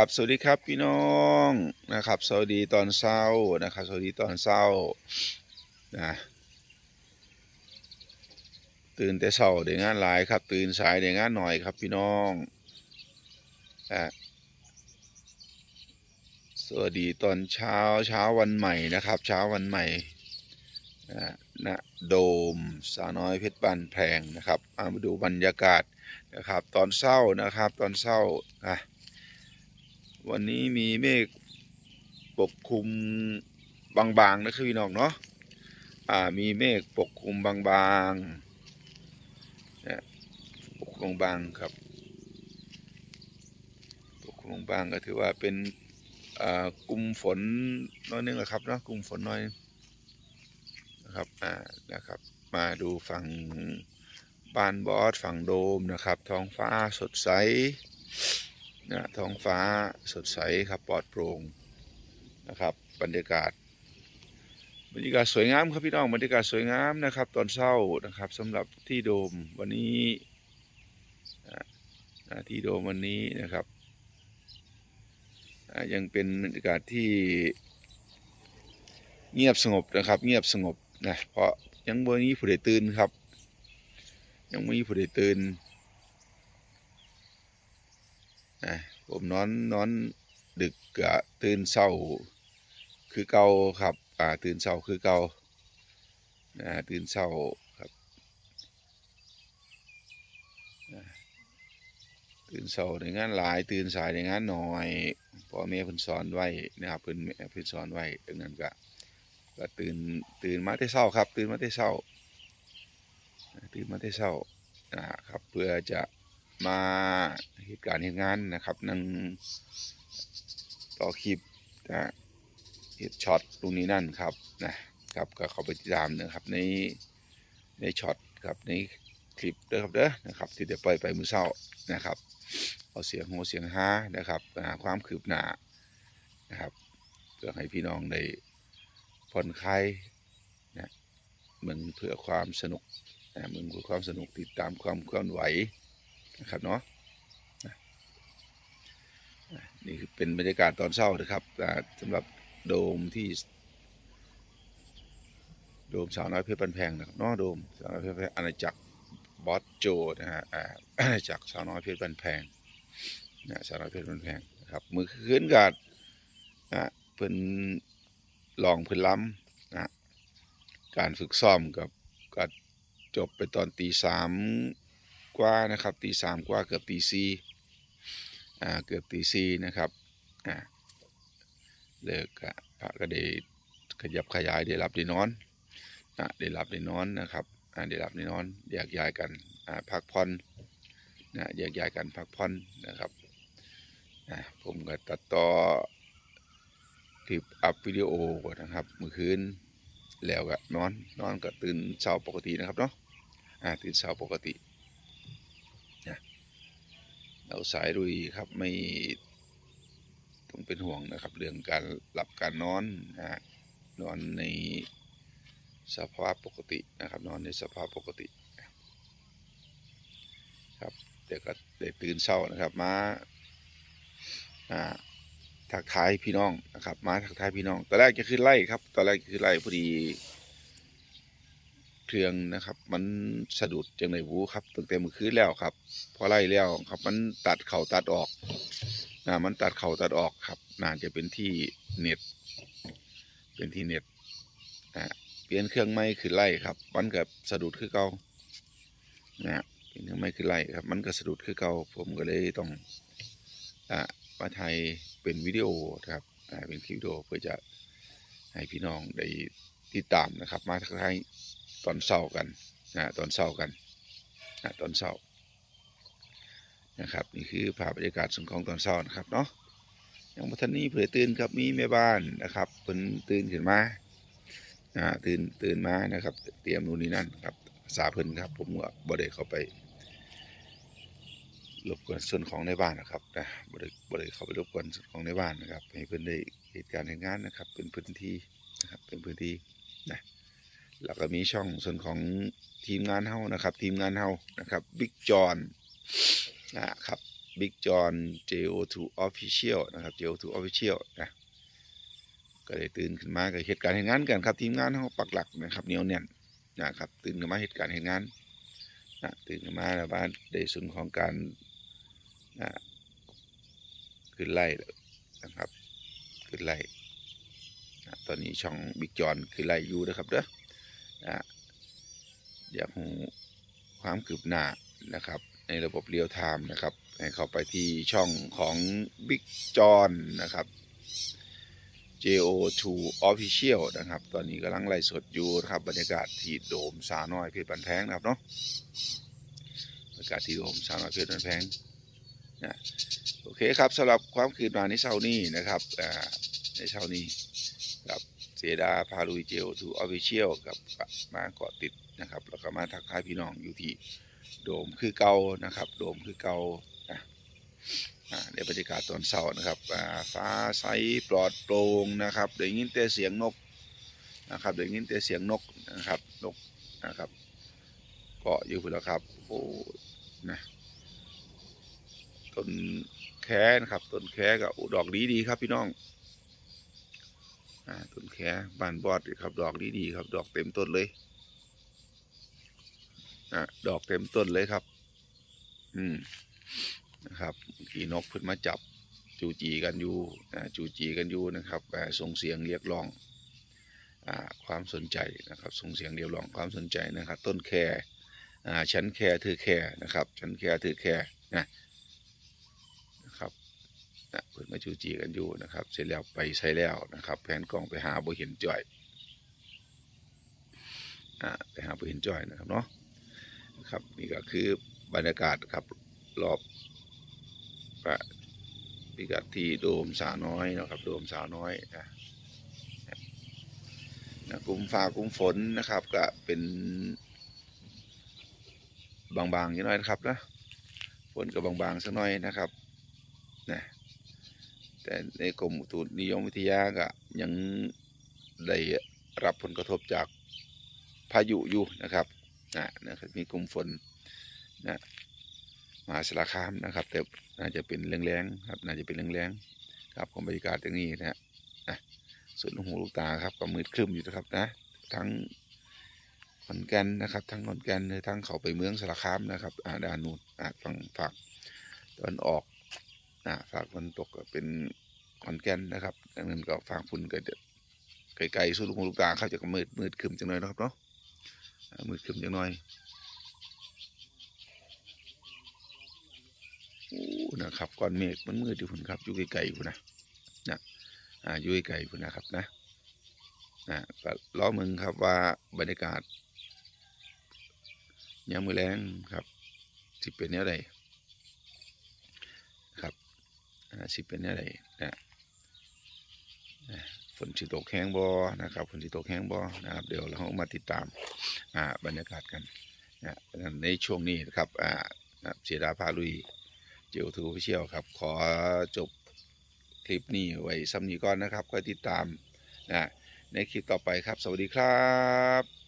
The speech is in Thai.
ครับสวัสดีครับพี่น้องนะครับสวัสดีตอนเช้านะครับสวัสดีตอนเช้านะตื่นแต่เช้าเดี๋ยวงานหลายครับ ตื่นสายเดี๋ยวงานหน่อยครับพี่น้องอะสวัสดีตอนเช้าเช้าวันใหม่นะครับ เช้าวันใหม่นะโดมสาวน้อยเพชรบ้านแพงนะครับมาดูบรรยากาศนะครับ ตอนเช้านะครับ ตอนเช้าอะ วันนี้มีเมฆปกคลุมบางๆนะครับพี่น้องเนาะอ่ามีเมฆปกคลุมบางๆเนี่ยปกคลุมบางครับ ปกคลุมบางก็ถือว่าเป็นอ่ากลุ่มฝนน้อยนึงนะครับเนาะกลุ่มฝนน้อยนะครับอ่านะครับ มาดูฝั่งบ้านบอสฝั่งโดมนะครับ ท้องฟ้าสดใส นะท้องฟ้าสดใสครับปลอดโปร่งนะครับ บรรยากาศ บรรยากาศสวยงามครับพี่น้องบรรยากาศสวยงามนะครับ ตอนเช้านะครับสำหรับที่โดมวันนี้ที่โดมวันนี้นะครับยังเป็นบรรยากาศที่เงียบสงบนะครับ เงียบสงบนะเพราะยังบ่มีผู้ใดตื่นครับ ยังไม่มีผู้ใดตื่น อะผมนอนนอนดึกกะตื่นเช้า คือเก่าครับอ่าตื่นเช้าคือเก่านะตื่นเช้าครับตื่นเช้าในงานหลายตื่นสายในงานหน้อยพ่อแม่เพิ่นสอนไว้นะครับเพิ่นแม่เพิ่นสอนไว้ดังนั้นก็ก็ตื่นตื่นมาแต่เช้าครับ ตื่นมาแต่เช้าตื่นมาแต่เช้านะครับเพื่อจะ มาเหตุการณ์เหตุงานนะครับนั่งต่อคลิปนะเหตุช็อตตรงนี้นั่นครับนะครับก็เข้าไปติดตามนะครับในในช็อตครับในคลิปเด้อครับเด้อนะครับ ที่เดี๋ยวปล่อยไปมือเช้านะครับเอาเสียงโหเสียงฮานะครับหาความคืบหน้านะครับเพื่อให้พี่น้องได้ผ่อนคลายนะเหมือนเพื่อความสนุกนะเหมือนเพื่อความสนุกติดตามความเคลื่อนไหว นะครับเนาะนี่คือเป็นบรรยากาศตอนเช้านะครับสำหรับโดมที่โดมสาวน้อยเพชรบันแพงนะครับนาะโดมสาวน้อยเพชรบันแพงอาณาจักรบอสโจนะฮะอาณาจักรสาวน้อยเพชรบันแพงนะสาวน้อยเพชรบันแพงนะครับมือคืนกาดนะเพิ่นลองเพิ่นล้ำนะการฝึกซ้อมกับก็จบไปตอนตีสาม กว่านะครับตีสามกว่าเกือบตีสี่อ่าเกือบตีสี่นะครับอ่าเลิกอะพระก็ได้ขยับขยายได้รับได้นอนอ่าได้รับได้นอนนะครับอ่าได้รับได้นอนแยกย้ายกันอ่าพักผ่อนนะแยกย้ายกันพักผ่อนนะครับอ่าผมก็ตัดต่อคลิปอัพวิดีโอนะครับเมื่อคืนแล้วก็นอนนอนก็ตื่นเช้าปกตินะครับเนาะอ่าตื่นเช้าปกติ เราสายดุยครับไม่ต้องเป็นห่วงนะครับ เรื่องการหลับการนอนนะฮะนอนในสภาพปกตินะครับ นอนในสภาพปกติครับเดี๋ยวก็ได้ตื่นเช้านะครับมาอ่าทักทายพี่น้องนะครับ มาทักทายพี่น้องตอนแรกจะขึ้นไล่ครับตอนแรกจะขึ้นไล่พอดี เครื่องนะครับ มันสะดุดจังไหนวูครับตั้งแต่มือคืนแล้วครับ พอไล่แล้วครับ มันตัดเข่าตัดออกนะมันตัดเข่าตัดออกครับน่าจะเป็นที่เน็ต เป็นที่เน็ตอ่าเปลี่ยนเครื่องไม้คือไล่ครับมันก็สะดุดคือเก่านะเปลี่ยนเครื่องไม้คือไล่ครับ มันก็สะดุดคือเก่าผมก็เลยต้องอ่ามาถ่ายเป็นวิดีโอครับอ่าเป็นคลิปวิดีโอเพื่อจะให้พี่น้องได้ติดตามนะครับ มาทักทาย ตอนเศร้ากันนะตอนเศร้ากันนะตอนเศร้านะครับนี่คือภาพบรรยากาศส่วนของตอนเศร้านะครับเนาะยังพัฒนี้เผื่อตื่นครับมีแม่บ้านนะครับเพิ่นตื่นขึ้นมาอ่าตื่นตื่นมานะครับ เตรียมนู่นนี่นั่นครับภาเพิ่นครับ ผมก็บ่ได้เข้าไปรบกวนส่วนของในบ้านนะครับนะบ่ได้บ่ได้เข้าไปรบกวนส่วนของในบ้านนะครับให้เพิ่นได้เหตุการณ์เหตุงานนะครับ เป็นพื้นที่นะครับเป็นพื้นที่ แล้วก็มีช่องส่วนของทีมงานเฮานะครับ ทีมงานเฮานะครับบิ๊กจอนนะครับ Big John JO2 Official นะครับ JO2 Official นะก็ได้ตื่นขึ้นมาก็เหตุการณ์เหตุงานกันครับทีมงานเขาปักหลักนะครับเหนียวแน่นนะครับตื่นขึ้นมาเหตุการณ์เหตุงานนะตื่นขึ้นมาแล้วบ้านในส่วนของการนะขึ้นไล่นะครับขึ้นไล่นะตอนนี้ช่องบิ๊กจอนขึ้นไล่อยู่นะครับเด้อ นะอยากรู้ความคืบหน้านะครับ ในระบบเรียลไทม์นะครับ ให้เข้าไปที่ช่องของ Big John นะครับ JO2 Official นะครับ ตอนนี้กำลังไล่สดอยู่นะครับ บรรยากาศที่โดมสาน้อยเพชรบันแพงนะครับเนาะบรรยากาศที่โดมสาน้อยเพชรบันแพงนะโอเคครับสำหรับความคืนมาในเช้านี้นะครับอ่าในเช้านี้กับ เสดาพาลุย JO2 Official กับมาเกาะติดนะครับ แล้วก็มาทักทายพี่น้องอยู่ที่โดมคือเก่านะครับ โดมคือเก่านะในบรรยากาศตอนเช้านะครับฟ้าใสปลอดโปร่งนะครับได้ยินแต่เสียงนกนะครับได้ยินแต่เสียงนกนะครับนกนะครับ เกาะอยู่พุ่นแล้วครับโอ้นะต้นแคนะครับต้นแคกับดอกดีดีครับพี่น้อง อ่าต้นแคบานบอดครับ ดอกดีดีๆครับ ดอกเต็มต้นเลยอะดอกเต็มต้นเลยครับ อืมนะครับขี่นกเพิ่นมาจับจูจีกันอยู่อ่าจูจีกันอยู่นะครับอ่ส่งเสียงเรียกร้องอความสนใจนะครับ ส่งเสียงเรียกร้องความสนใจนะครับ ต้นแคอ่าฉันแคเธอแคนะครับฉันแคเธอแคร์นะ มาจูจีกันอยู่นะครับ เสร็จแล้วไปใช้แล้วนะครับ แผนกล้องไปหาบ่เห็นจ่อยอ่าไปหาบ่เห็นจ่อยนะครับเนาะครับนี่ก็คือบรรยากาศครับรอบพระพิกัดที่โดมสาวน้อยนะครับ โดมสาวน้อยนะนะกลุ่มฟ้ากลุ่มฝนนะครับ ก็เป็นบางๆนิดหน่อยนะครับนะฝนก็บางๆสักหน่อยนะครับนะ แต่ในกรมอุตุนิยมวิทยาก็ยังได้รับผลกระทบจากพายุอยู่นะครับนะนะครับมีกลุ่มฝนนะมหาสารคามนะครับ แต่น่าจะเป็นแรงๆครับน่าจะเป็นแรงๆครับของบรรยากาศอย่างนี้นะฮะส่วนลูกหูลูกตาครับก็มืดครึ้มอยู่นะครับนะทั้งขอนแก่นนะครับ ทั้งขอนแก่นเลยทั้งเขาไปเมืองสารคามนะครับอ่าด้านนู้นอ่าฝั่งฝั่งตอนออก นะฝั่งตะวันตกเป็นขอนแก่นนะครับดังนั้นก็ฝั่งฝุ่นก็จะไกลๆส่วนลูกหูลูกตาเขาจะก็มืดมืดครึ้มจังเลยนะครับเนาะมืดขึ้นจังหน่อยโอ้นะครับก้อนเมฆมันมืดอยู่พุ่นครับอยู่ไกลๆพุ่นะนะอ่าอยู่ไกลๆพุ่นนะครับนะนะก็ล้อมึงครับว่าบรรยากาศยามมือแรงครับสิเป็นแนวใดครับ อ่าสิเป็นแนวใดนะนะฝนสิตกแห้งบ่นะครับฝนสิตกแห้งบ่นะครับ เดี๋ยวเรามาติดตามบรรยากาศกันนะในช่วงนี้นะครับอ่านะครับเสียดาพาลุยเจียวทูพิเชียลครับ ขอจบคลิปนี้ไว้ซ้ำนี้ก่อนนะครับค่อยติดตามนะในคลิปต่อไปครับ สวัสดีครับ